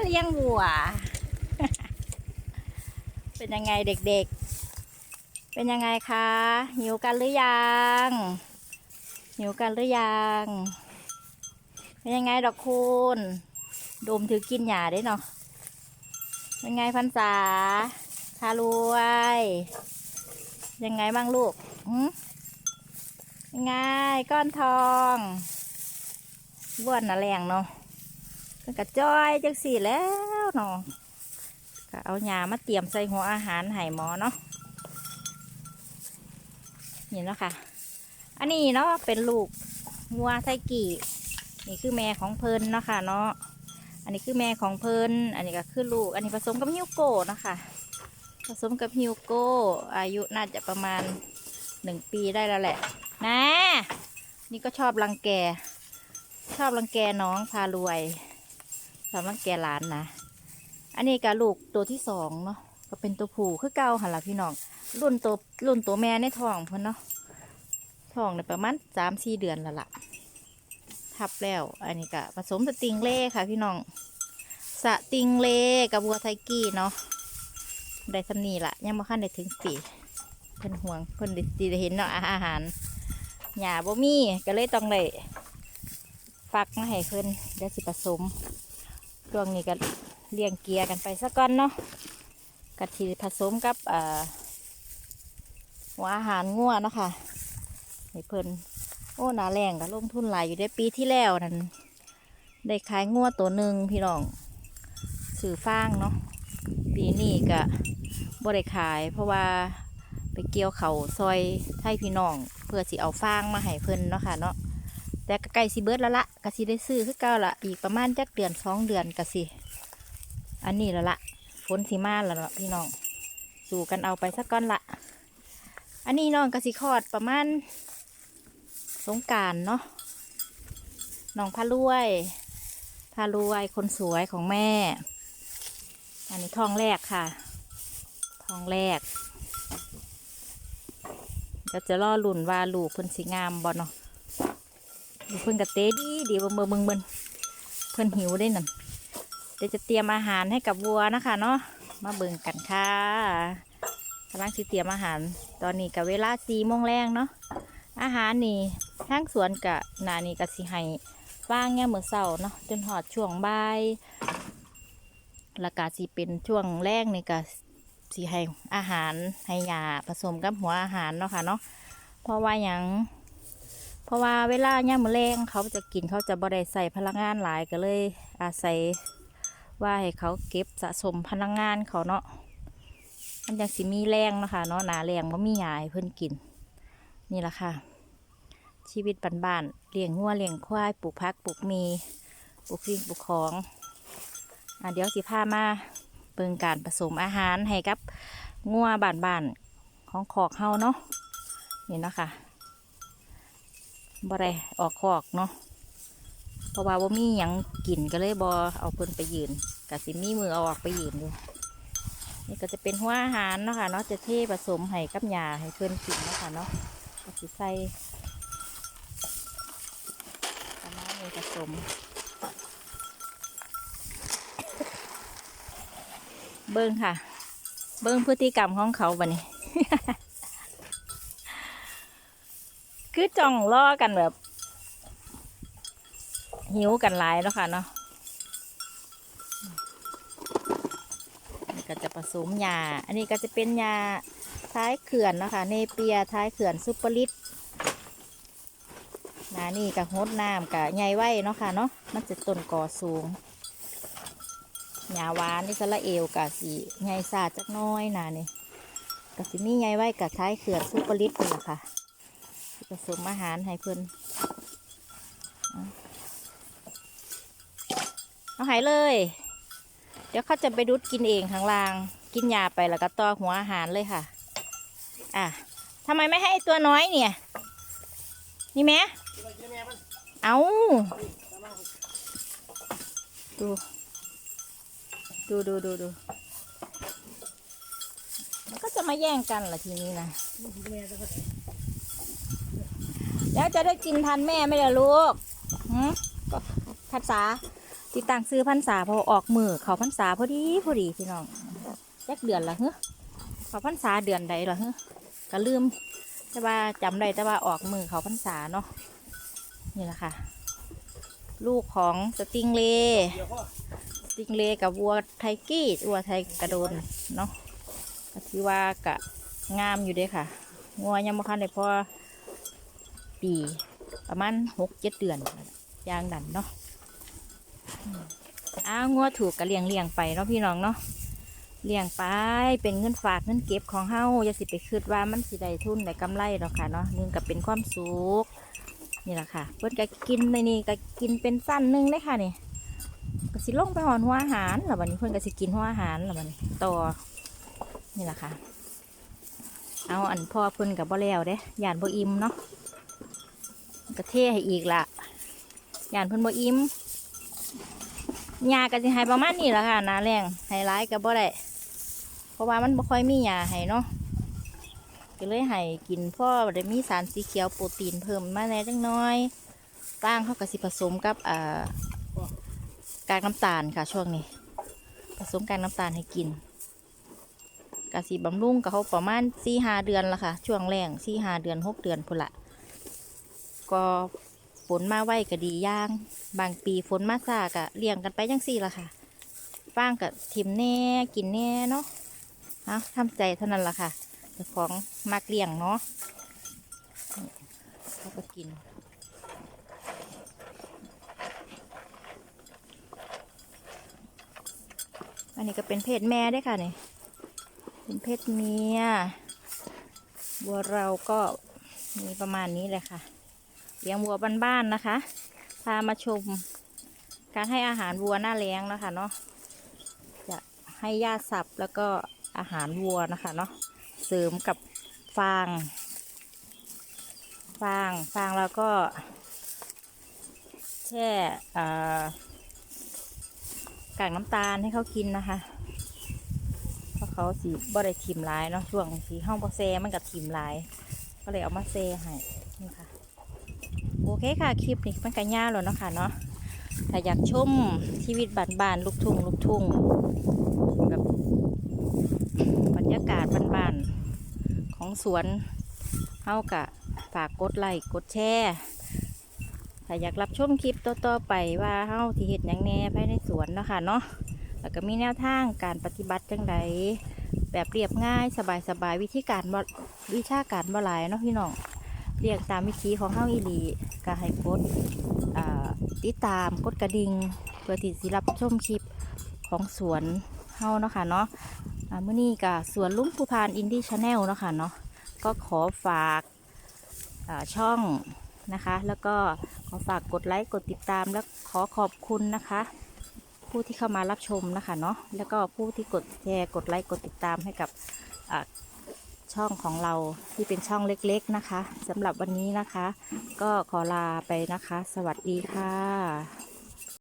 มาเลี้ยงวัว เป็นยังไงเด็กๆ เป็นยังไงคะ หิวกันหรือยัง หิวกันหรือยัง เป็นยังไงดอกคุณดมถือกินหยาได้เนาะ เป็นไงพันษาพารวย ยังไงบ้างลูกยังไงก้อนทองบ้วนน่ะแรงเนาะ ก็กระจอยจังสี่แล้วเนาะก็เอาหญ้ามาเตรียมใส่หัวอาหารให้หมอเนาะนี่เนาะค่ะ อันนี้เนาะเป็นลูกวัวไทกี่นี่คือแม่ของเพิ่นเนาะค่ะเนาะ อันนี้คือแม่ของเพิ่นอันนี้ก็คือลูก อันนี้ผสมกับฮิวโก้เนาะคะผสมกับฮิวโก้ อายุน่าจะประมาณหนึ่งปีได้แล้วแหละ นะ นี่ก็ชอบรังแก ชอบรังแกน้องพารวย ชอบรังแกหลานนะ อันนี้ก็ลูกตัวที่สองเนาะ ก็เป็นตัวผู้คือเก่าหันละพี่น้อง รุ่นตัวรุ่นตัวแม่ในท้องเพิ่นเนาะ ท้องในประมาณสามสี่เดือนล้วล่ะทับแล้ว อันนี้ก็ผสมสติงเล่ค่ะ พี่น้อง สติงเล่กับวัวไทกี้เนาะ ได้สำนีละยังบ่ขั้นได้ถึงปีเพิ่นห่วงเพิ่นด้สิได้เห็นเนาะอาหารหญ้าบ่มีก็เลยต้องได้ฟักมาให้เพิ่นเดี๋ยวสิผสม ช่วงนี้ก็เลี้ยงเกียร์กันไปสักก่อนเนาะกะทิผสมกับอ่าหัวอาหารงัวเนาะค่ะให้เพิ่นโอ้หนาแรงก็ลงทุนหลายอยู่ได้ปีที่แล้วนั่นได้ขายงัวตัวหนึ่งพี่น้องสื่อฟางเนาะปีนี้ก็บ่ได้ขาย เพราะว่าไปเกี่ยวเขาซอยไทยพี่น้อง เพื่อสิเอาฟางมาให้เพิ่นเนาะค่ะเนาะ แต่ก็ใกล้สิเบิดแล้วละก็สิได้ซื้อคือเก่าละอีกประมาณจักเดือนสองเดือนก็สิอันนี้แล้วละฝนสิมาแล้วเนาะพี่น้องสู่กันเอาไปสักก้อนละอันนี้น้องก็สิคอดประมาณสงการเนาะน้องพารวยพารวยคนสวยของแม่ อันนี้ทองแรกค่ะ ทองแรกก็จะล่อลุ่นว่าลูกเพิ่นสีงามบ่เนาะลูก เพิ่นกะเตดีดีเบิ่งเบิ่งเบิ่งเบิ่งเพิ่นหิวได้นั่นเดี๋ยวจะเตรียมอาหารให้กับวัวนะคะเนาะมาเบิ่งกันค่ะกำลังสิเตรียมอาหาร ตอนนี้กับเวลาสี่โมงแรงเนาะอาหารนี่ทางสวนกะนานี่กะสิให้ว่างแง่มือเสาเนาะจนหอดช่วงบ่ายล้วก็สิเป็นช่วงแรกนี่ก็สิให้อาหารให้ยาผสมกับหัวอาหารเนาะค่ะเนาะเพราะว่าหยัง เพราะว่าเวลาย่ามมอแรงเขาจะกินเขาจะบ่ได้ใส่พลังงานหลายก็เลย อาศัยว่าให้เขาเก็บสะสมพลังงานเขาเนาะมันยังสิมีแรงนะคะเนาะหนาแรงว่มีหยาให้เพิ่นกิน นี่แหละค่ะ ชีวิตบ้านๆเลี้ยงงัวเลี้ยงควายปลูกพักปลูกมีปลูกสิ่งปลูกของอะเดี๋ยวสิพามาเบิ่งการผสมอาหารให้กับงัวบ้านๆของขอกเฮาเนาะนี่นะคะ บ่ได้ออกขอกเนาะเพราะว่าบ่มีหยังกินก็เลยบ่เอาเพิ่นไปยืนกะสิมีมือเอาออกไปยืนอยู่นี่ก็จะเป็นหัวอาหารเนาะค่ะเนาะจะเทผสมให้กับหญ้าให้เพิ่นกินเนาะค่ะเนาะก็สิใส่ประมาณนี้ผสม เบิ้งค่ะ เบิ้งพฤติกรรมของเขาบันนี้ คือจ้องล่อกันแบบ หิวกันหลายแล้วค่ะเนาะนี่ก็จะผสมยา อันนี้ก็จะเป็นยาท้ายเขื่อนนะคะเนเปียท้ายเขื่อนซุปเปอร์ลิตนานี่กับฮดน้ำกับใหญ่ไว้เนาะค่ะเนาะ มันจะต้นก่อสูงหญ้าหวานนี่สละเอวกะสีใหญ่สาดจักน้อยน่ะนี่กะสิมีใหญ่ไว้กะท้ายเขื่อนซุปเปอร์ลิตนี่แหละค่ะ ผสมอาหารให้เพิ่นเอาหายเลย เดี๋ยวเขาจะไปดุดกินเองข้างล่าง กินยาไปแล้วก็ต่อหัวอาหารเลยค่ะ อะทำไมไม่ให้ตัวน้อยเนี่ย นี่แม่เอาดู ดูดูดูดูมันก็จะมาแย่งกันล่ะทีนี้นะ แล้วจะได้กินทันแม่ไหมล่ะลูกหืมก็ภาษาติดตั้งซื้อพรรษาพอออกมือเขาพรรษาพอดีพอดีพี่น้องจักเดือนละเฮ้เขาพรรษาเดือนใดละเฮ้ก็ลืมแต่ว่าจำได้แต่ว่าออกมือเขาพรรษาเนาะนี่แหละค่ะ ลูกของสติงเลสติงเลกับวัวไทกี้วัวไทยกระโดนเนาะก็ถือว่ากะงามอยู่ด้ค่ะงัวยังบ่คันได้พอ ปี ประมาณหกเจ็ดเดือนยางดันเนาะอ้าวงัวถูกกะเลียงเลียงไปเนาะพี่น้องเนาะเลี้ยงไปเป็นเงินฝากเงินเก็บของเฮาอย่าสิไปคิดว่ามันสิได้ทุนได้กำไรหรอกค่ะเนาะนึงก็เป็นความสุขนี่แหละค่ะ เพิ่นก็กินในนี่ก็กินเป็นสั้นนึงเลยค่ะนี่ก็สิลงไปหอนหัวอาหารแล้วบัดนี้เพิ่นก็สิกินหัวอาหารแล้วบัดนี้ต่อนี่แหละค่ะ เอาอันพ่อเพิ่นกับบ่แล้วเด้ยานบ่อิ่มเนาะ ก็เทให้อีกละยานเพิ่นบ่อิ่มยาก็สิให้ประมาณนี้ละค่ะนาแรงให้ร้ายก็บ่ได้เพราะว่ามันบ่ค่อยมีหญ้าให้เนาะก็เลยให้กินพ่อได้มีสารสีเขียวโปรตีนเพิ่มมาแน่จังน้อยตั้งเขาก็สิผสมกับอ่ากากน้ำตาลค่ะช่วงนี้ ผสมกากน้ำตาลให้กินกะสีบำรุงกับเขาประมาณสี่หาเดือนละค่ะ ช่วงแรงสี่หาเดือนหกเดือนพุ่นละ ก็ฝนมาไวก็ดีย่าง บางปีฝนมาซากะเลี้ยงกันไปจังสี่ละค่ะฟางกับทิมแน่กินแน่เนาะฮะทำใจเท่านั้นละค่ะเจ้าของมักเลี้ยงเนาะเขาก็กินอันนี้ก็เป็นเพศแม่ได้ค่ะนี่เป็นเพศเมียวัวเราก็มีประมาณนี้เลยค่ะ เลี้ยงวัวบ้านๆนะคะ พามาชมการให้อาหารวัวหน้าแล้งนะคะเนาะจะให้หญ้าสับแล้วก็อาหารวัวนะคะเนาะเสริมกับฟาง ฟางฟางแล้วก็ แช่กากน้ำตาลให้เขากินนะคะเพราะเขาสีบ่ได้ทิมลายเนาะช่วงสีห้องบอแซมันกับทิมลาย ก็เลยเอามาแซให้ โอเคค่ะ คลิปนี้มันกันยาวแล้วเนาะค่ะเนาะถ้าอยากชมชีวิตบ้านๆลูกทุ่งลูกทุ่งแบบบรรยากาศบ้านๆของสวนเฮากะฝากกดไลค์กดแชร์ถ้าอยากรับชมคลิปต่อๆไปว่าเฮาที่เห็ดหยังแน่ภายในสวนเนาะค่ะเนาะแล้วก็มีแนวทางการปฏิบัติจังไดแบบเรียบง่ายสบายๆวิธีการวิชาการบ่หลายเนาะพี่น้อง เรียงตามวิธีของเฮาอีหลีก็ให้กดติดตามกดกระดิ่งเพื่อที่สิรับชมคลิปของสวนเฮาเนาะค่ะเนาะอ่ามื้อนี้ก็สวนลุงภูพานอินดี้ชาแนลเนาะค่ะเนาะก็ขอฝากาช่องนะคะ แล้วก็ขอฝากกดไลค์กดติดตามและขอขอบคุณนะคะ ผู้ที่เข้ามารับชมนะคะเนาะแล้วก็ผู้ที่กดแชร์กดไลค์กดติดตามให้กับ ช่องของเราที่เป็นช่องเล็กๆนะคะสำหรับวันนี้นะคะ ก็ขอลาไปนะคะ สวัสดีค่ะ